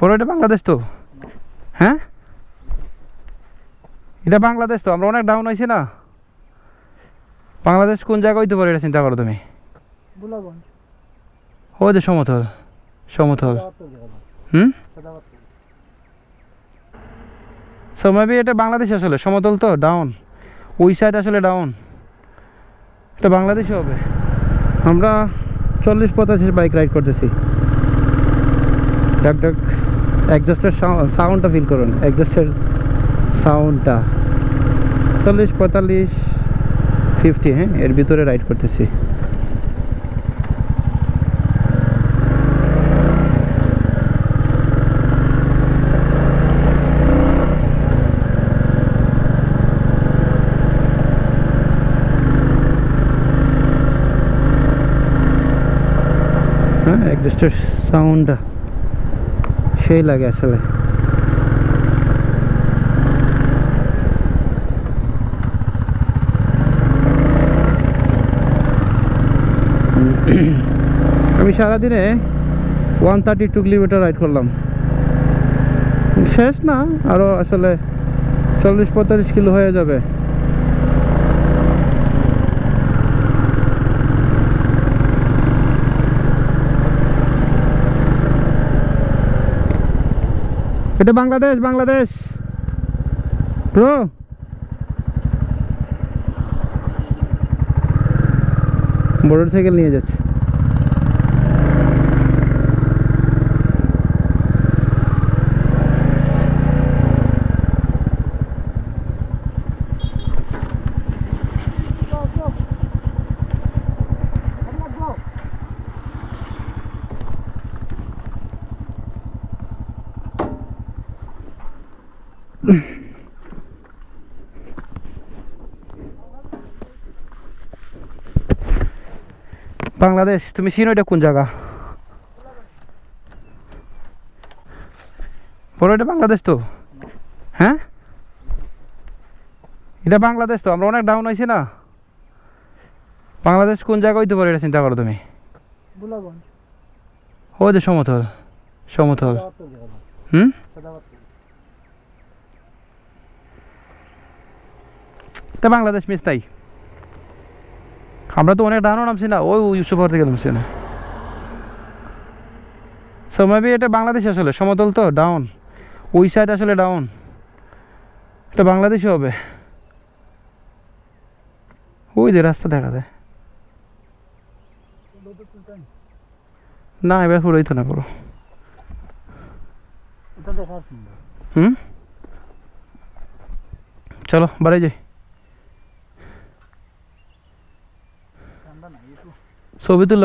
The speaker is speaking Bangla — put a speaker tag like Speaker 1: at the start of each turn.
Speaker 1: বড় এটা বাংলাদেশ তো? হ্যাঁ? এটা বাংলাদেশ তো আমরা অনেক ডাউন হয়েছি না? বাংলাদেশ কোন জায়গায় হইতে পারে এটা চিন্তা করো তুমি? ও যে সমতল সমতল। হুম? সো মেবি এটা বাংলাদেশ আসলে সমতল তো ডাউন ওই সাইড আসলে ডাউন এটা বাংলাদেশই হবে। আমরা চল্লিশ পঁচাশির বাইক রাইড করতেছি। ডাক ডাক অ্যাডজাস্টের সাউন্ডটা ফিল করুন। অ্যাডজাস্টের সাউন্ডটা চল্লিশ পঁয়তাল্লিশ ফিফটি হ্যাঁ? এর ভিতরে রাইড করতেছি। হ্যাঁ? অ্যাডজাস্টের সাউন্ডটা সেই লাগে আসলে। আমি সারাদিনে one thirty two kilometre ride করলাম। শেষ না আরও আসলে চল্লিশ পঁয়তাল্লিশ কিলো হয়ে যাবে। এটা বাংলাদেশ বাংলাদেশ। তো? মোটরসাইকেল নিয়ে যাচ্ছে। বাংলাদেশ তুমি চিনো এটা কোন জায়গা? বড় এটা বাংলাদেশ তো। হ্যাঁ? এটা বাংলাদেশ তো আমরা অনেক ডাউন হয়েছি না? বাংলাদেশ কোন জায়গায় হইতে পারে এটা চিন্তা করো তুমি?
Speaker 2: বুলাগঞ্জ।
Speaker 1: ও যে সমতল সমতল। হুম? তা বাংলাদেশ মিস তাই। আমরা তো অনেক ডাউনও নামছি না ওই ইউসুফর থেকে নামছি না। সো মেবি এটা বাংলাদেশ আসলে সমতল তো ডাউন ওই সাইড আসলে ডাউন এটা বাংলাদেশই হবে। ওই যে রাস্তা দেখা যায়। না এবার পুরোই তো না পুরো। হুম? চলো বাড়ি যাই। ছবি তুলো